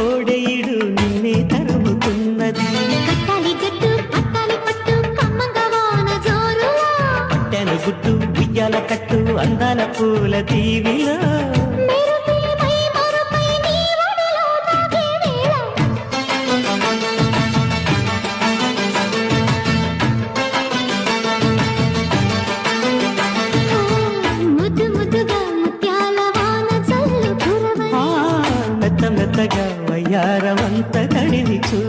కోడెయిడు నిన్నే తరుముతున్నది. పట్టెను గుట్టు ఉయ్యాల కట్టు అందాల పూల దీవిలో. మెత్తగా వయ్యారమంత కడివి చూడని